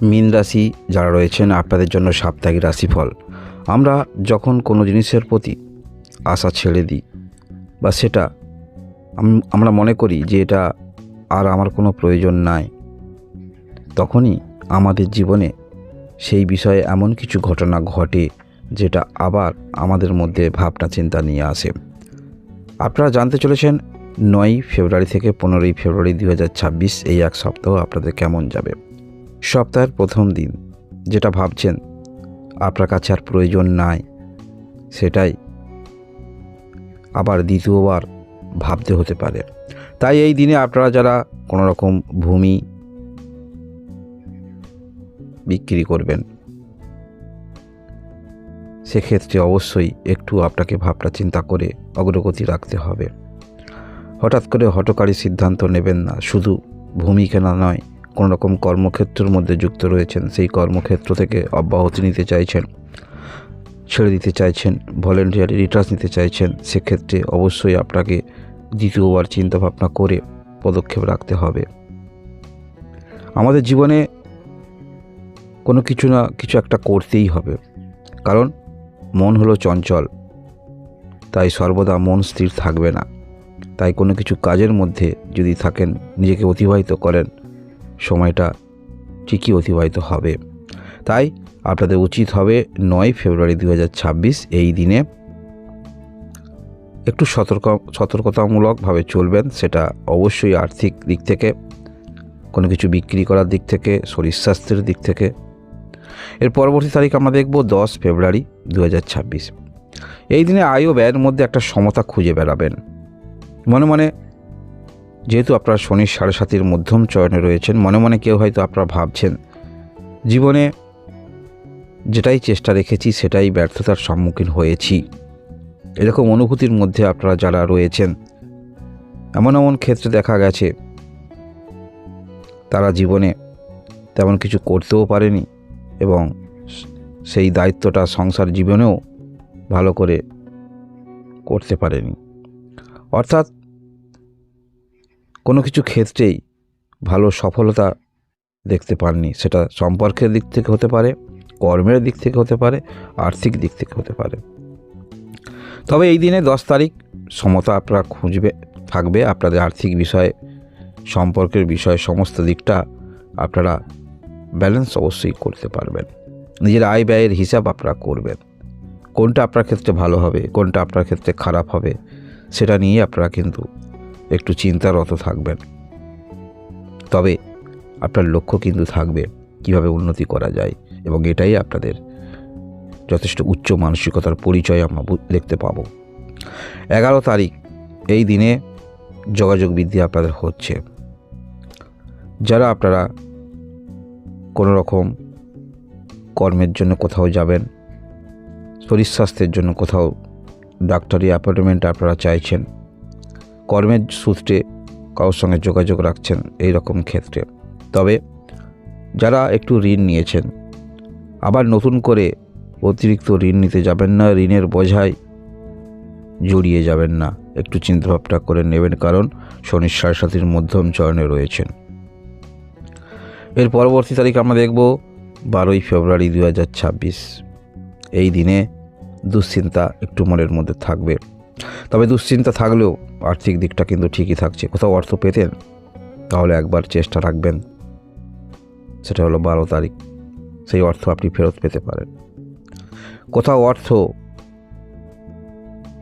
মীন রাশি যারা রয়েছেন, আপনাদের জন্য সাপ্তাহিক রাশিফল। আমরা যখন কোনো জিনিসের প্রতি আশা ছেড়ে দিই বা সেটা আমরা মনে করি যে এটা আর আমার কোনো প্রয়োজন নাই, তখনই আমাদের জীবনে সেই বিষয়ে এমন কিছু ঘটনা ঘটে যেটা আবার আমাদের মধ্যে ভাবনা চিন্তা নিয়ে আসে। আপনারা জানতে চলেছেন নয়ই ফেব্রুয়ারি থেকে পনেরোই ফেব্রুয়ারি দু হাজার ছাব্বিশ এই এক সপ্তাহ আপনাদের কেমন যাবে। সপ্তাহের প্রথম দিন। যেটা ভাবছেন, আপনার কাছে আর প্রয়োজন নাই। সেটাই আবার দ্বিতীয়বার ভাবতে হতে পারে। তাই এই দিনে আপনারা যারা কোনো রকম ভূমি বিক্রি করবেন, সেক্ষেত্রে অবশ্যই একটু আপনাকে ভাবনা চিন্তা করে অগ্রগতি রাখতে হবে। হঠাৎ করে হটকারী সিদ্ধান্ত নেবেন না। শুধু ভূমি কেনা নয় কোনো রকম কর্মক্ষেত্রের মধ্যে যুক্ত রয়েছেন, সেই কর্মক্ষেত্র থেকে অব্যাহতি নিতে চাইছেন, ছেড়ে দিতে চাইছেন ভলেন্টিয়ারি রিটার্স নিতে চাইছেন, সেক্ষেত্রে অবশ্যই আপনাকে দ্বিতীয়বার চিন্তাভাবনা করে পদক্ষেপ রাখতে হবে। আমাদের জীবনে কোনো কিছু না কিছু একটা করতেই হবে, কারণ মন হলো চঞ্চল, তাই সর্বদা মন স্থির থাকবে না। তাই কোনো কিছু কাজের মধ্যে যদি থাকেন, নিজেকে অতিবাহিত করেন সময়টা ঠিকই অতিবাহিত হবে। তাই আপনাদের উচিত হবে নয় ফেব্রুয়ারি দু হাজার ছাব্বিশ এই দিনে একটু সতর্ক, সতর্কতামূলকভাবে চলবেন, সেটা অবশ্যই আর্থিক দিক থেকে, কোনো কিছু বিক্রি করার দিক থেকে, শরীর স্বাস্থ্যের দিক থেকে। এর পরবর্তী তারিখ আমরা দেখব দশ ফেব্রুয়ারি দু হাজার ছাব্বিশ। এই দিনে আয় ও ব্যয়ের মধ্যে একটা সমতা খুঁজে বেড়াবেন। মনে মনে যেহেতু আপনারা শনির সাড়ে সাতির মধ্যম চয়নে রয়েছেন, মনে মনে কেউ হয়তো আপনারা ভাবছেন, জীবনে যেটাই চেষ্টা রেখেছি সেটাই ব্যর্থতার সম্মুখীন হয়েছি। এরকম অনুভূতির মধ্যে আপনারা যারা রয়েছেন, এমন এমন ক্ষেত্রে দেখা গেছে, তারা জীবনে তেমন কিছু করতেও পারেনি এবং সেই দায়িত্বটা সংসার জীবনেও ভালো করে করতে পারেনি। অর্থাৎ কোনো কিছু ক্ষেত্রেই ভালো সফলতা দেখতে পাননি। সেটা সম্পর্কের দিক থেকে হতে পারে, কর্মের দিক থেকে হতে পারে, আর্থিক দিক থেকে হতে পারে। তবে এই দিনে দশ তারিখ সমতা আপনারা খুঁজবে, থাকবে। আপনাদের আর্থিক বিষয়ে, সম্পর্কের বিষয়ে সমস্ত দিকটা আপনারা ব্যালেন্স অবশ্যই করতে পারবেন। নিজের আয় ব্যয়ের হিসাব আপনারা করবেন। কোনটা আপনার ক্ষেত্রে ভালো হবে, কোনটা আপনার ক্ষেত্রে খারাপ হবে, সেটা নিয়ে আপনারা কিন্তু একটু চিন্তারত থাকবেন। তবে আপনার লক্ষ্য কিন্তু থাকবে কীভাবে উন্নতি করা যায় এবং এটাই আপনাদের যথেষ্ট উচ্চ মানসিকতার পরিচয় আমরা দেখতে পাবো। এগারো তারিখ, এই দিনে যোগাযোগ বৃদ্ধি আপনাদের হচ্ছে। যারা আপনারা কোনো রকম কর্মের জন্য কোথাও যাবেন, শরীর স্বাস্থ্যের জন্য কোথাও ডাক্তারি অ্যাপয়েন্টমেন্ট আপনারা চাইছেন কর্মের সূত্রে কারোর সঙ্গে যোগাযোগ রাখছেন এই রকম ক্ষেত্রে। তবে যারা একটু ঋণ নিয়েছেন, আবার নতুন করে অতিরিক্ত ঋণ নিতে যাবেন না, ঋণের বোঝায় জড়িয়ে যাবেন না। একটু চিন্তাভাবনা করে নেবেন, কারণ শনির সাড়ে মধ্যম চরণে রয়েছেন। এর পরবর্তী তারিখ আমরা দেখব বারোই ফেব্রুয়ারি দু হাজার ছাব্বিশ। এই দিনে দুশ্চিন্তা একটু মনের মধ্যে থাকবে। তবে দুশ্চিন্তা থাকলেও আর্থিক দিকটা কিন্তু ঠিকই থাকছে। কোথাও অর্থ পেতেন, তাহলে একবার চেষ্টা রাখবেন। সেটা হলো বারো তারিখ। সেই অর্থ আপনি ফেরত পেতে পারেন। কোথাও অর্থ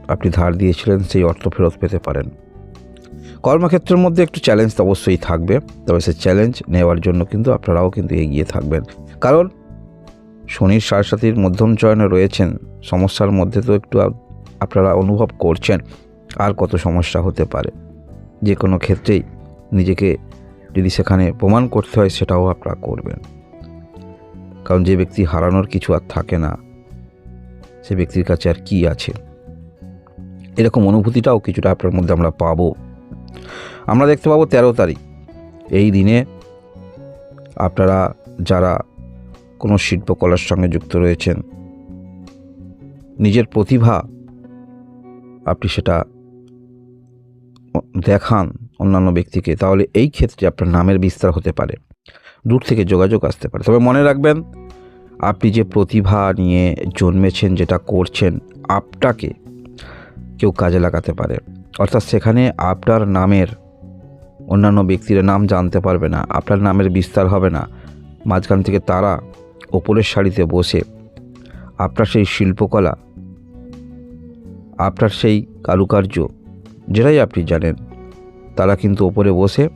আপনি ধার দিয়েছিলেন, সেই অর্থ ফেরত পেতে পারেন। কর্মক্ষেত্রের মধ্যে একটু চ্যালেঞ্জ তো অবশ্যই থাকবে, তবে সেই চ্যালেঞ্জ নেওয়ার জন্য কিন্তু আপনারাও কিন্তু এগিয়ে থাকবেন। কারণ শনির সাড়ে সাতির মধ্যম চয়নে রয়েছেন, সমস্যার মধ্যে তো একটু আপনারা অনুভব করছেন আর কত সমস্যা হতে পারে। যে কোনো ক্ষেত্রেই নিজেকে যদি সেখানে প্রমাণ করতে হয়, সেটাও আপনারা করবেন। কারণ যে ব্যক্তি হারানোর কিছু আর থাকে না, সে ব্যক্তির কাছে আর কি আছে? এরকম অনুভূতিটাও কিছুটা আপনার মধ্যে আমরা পাবো। আমরা দেখতে পাবো তেরো তারিখ। এই দিনে আপনারা যারা কোনো শিল্পকলার সঙ্গে যুক্ত রয়েছেন, নিজের প্রতিভা আপনি সেটা দেখান অন্যান্য ব্যক্তিকে, তাহলে এই ক্ষেত্রে আপনার নামের বিস্তার হতে পারে। দূর থেকে যোগাযোগ আসতে পারে। তবে মনে রাখবেন, আপনি যে প্রতিভা নিয়ে জন্মেছেন, যেটা করছেন আপনাকে কেউ কাজে লাগাতে পারে। অর্থাৎ সেখানে আপনার নামের অন্যান্য ব্যক্তির নাম জানতে পারবে না, আপনার নামের বিস্তার হবে না। মাঝখান থেকে তারা ওপরের শাড়িতে বসে আপনার সেই শিল্পকলা আপনার সেই কারুকার্য, যেটাই আপনি জানেন। তারা কিন্তু ওপরে বসে,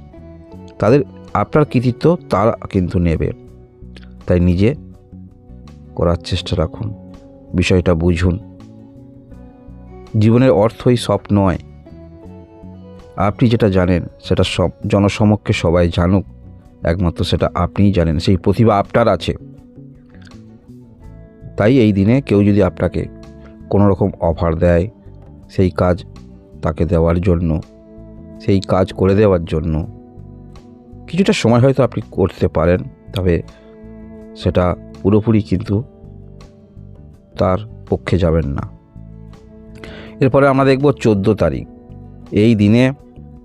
তাদের আপনার কৃতিত্ব তারা কিন্তু নেবে। তাই নিজে করার চেষ্টা রাখুন, বিষয়টা বুঝুন। জীবনের অর্থই সব নয়। আপনি যেটা জানেন, সেটা সব জনসমক্ষে সবাই জানুক, একমাত্র সেটা আপনিই জানেন, সেই প্রতিভা আপনার আছে। তাই এই দিনে কেউ যদি আপনাকে কোনো রকম অফার দেয় সেই কাজ তাকে দেওয়ার জন্য, সেই কাজ করে দেওয়ার জন্য। কিছুটা সময় হয়তো আপনি করতে পারেন, তবে সেটা পুরোপুরি কিন্তু তার পক্ষে যাবেন না। এরপরে আমরা দেখব চোদ্দ তারিখ। এই দিনে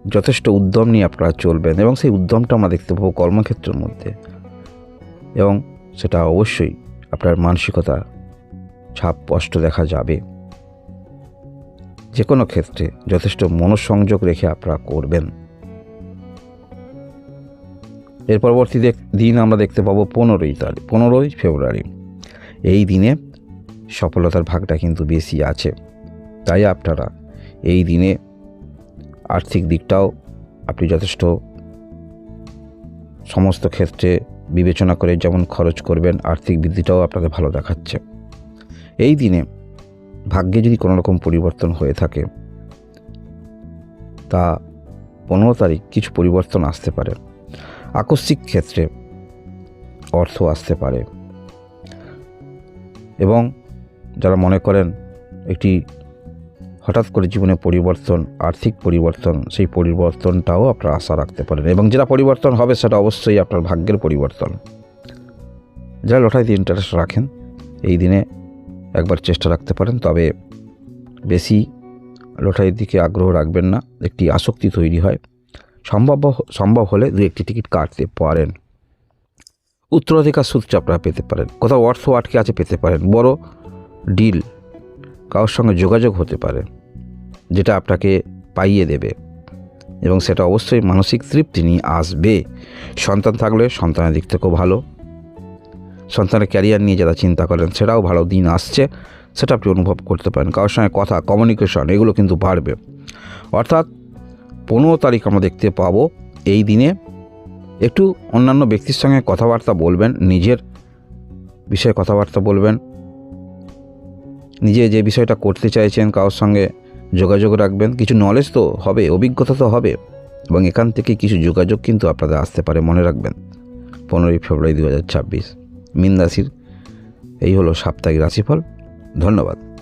যথেষ্ট উদ্যম নিয়ে আপনারা চলবেন এবং সেই উদ্যমটা আমরা দেখতে পাবো কর্মক্ষেত্রের মধ্যে। এবং সেটা অবশ্যই আপনার মানসিকতা ছাপ স্পষ্ট দেখা যাবে। যে কোনো ক্ষেত্রে যথেষ্ট মনঃসংযোগ রেখে আপনারা করবেন। এর পরবর্তী দিন আমরা দেখতে পাবো পনেরোই তারিখ, পনেরোই ফেব্রুয়ারি। এই দিনে সফলতার ভাগটা কিন্তু বেশি আছে। তাই আপনারা এই দিনে আর্থিক দিকটাও আপনি যথেষ্ট সমস্ত ক্ষেত্রে বিবেচনা করে যেমন খরচ করবেন, আর্থিক বৃদ্ধিটাও আপনাদের ভালো দেখাচ্ছে। এই দিনে ভাগ্যে যদি কোনো রকম পরিবর্তন হয়ে থাকে, তা পনেরো তারিখ কিছু পরিবর্তন আসতে পারে। আকস্মিক ক্ষেত্রে অর্থ আসতে পারে। এবং যারা মনে করেন একটি হঠাৎ করে জীবনে পরিবর্তন, আর্থিক পরিবর্তন, সেই পরিবর্তনটাও আপনারা আশা রাখতে পারেন। এবং যেটা পরিবর্তন হবে সেটা অবশ্যই আপনার ভাগ্যের পরিবর্তন। যারা লটারিতে ইন্টারেস্ট রাখেন, এই দিনে একবার চেষ্টা রাখতে পারেন, তবে বেশি লটারির দিকে আগ্রহ রাখবেন না, একটি আসক্তি তৈরি হয়। সম্ভব সম্ভব হলে দু একটি টিকিট কাটতে পারেন। উত্তরাধিকার সূত্রে আপনারা পেতে পারেন, কোথাও অর্থ আটকে আছে পেতে পারেন, বড় ডিল কারোর সঙ্গে যোগাযোগ হতে পারে, যেটা আপনাকে পাইয়ে দেবে এবং সেটা অবশ্যই মানসিক তৃপ্তি নিয়ে আসবে। সন্তান থাকলে সন্তানের দিক থেকেও ভালো। সন্তানের ক্যারিয়ার নিয়ে যারা চিন্তা করেন, সেটাও ভালো দিন আসছে, সেটা আপনি অনুভব করতে পারেন। কারোর সঙ্গে কথা কমিউনিকেশন এগুলো কিন্তু বাড়বে। অর্থাৎ পনেরো তারিখ আমরা দেখতে পাবো, এই দিনে একটু অন্যান্য ব্যক্তির সঙ্গে কথাবার্তা বলবেন, নিজের বিষয়ে কথাবার্তা বলবেন, নিজে যে বিষয়টা করতে চাইছেন, কারোর সঙ্গে যোগাযোগ রাখবেন। কিছু নলেজ তো হবে, অভিজ্ঞতা তো হবে, এবং এখান থেকে কিছু যোগাযোগ কিন্তু আপনাদের আসতে পারে, মনে রাখবেন। পনেরোই ফেব্রুয়ারি দু হাজার ছাব্বিশ। মিন রাশির এই হলো সাপ্তাহিক রাশিফল। ধন্যবাদ।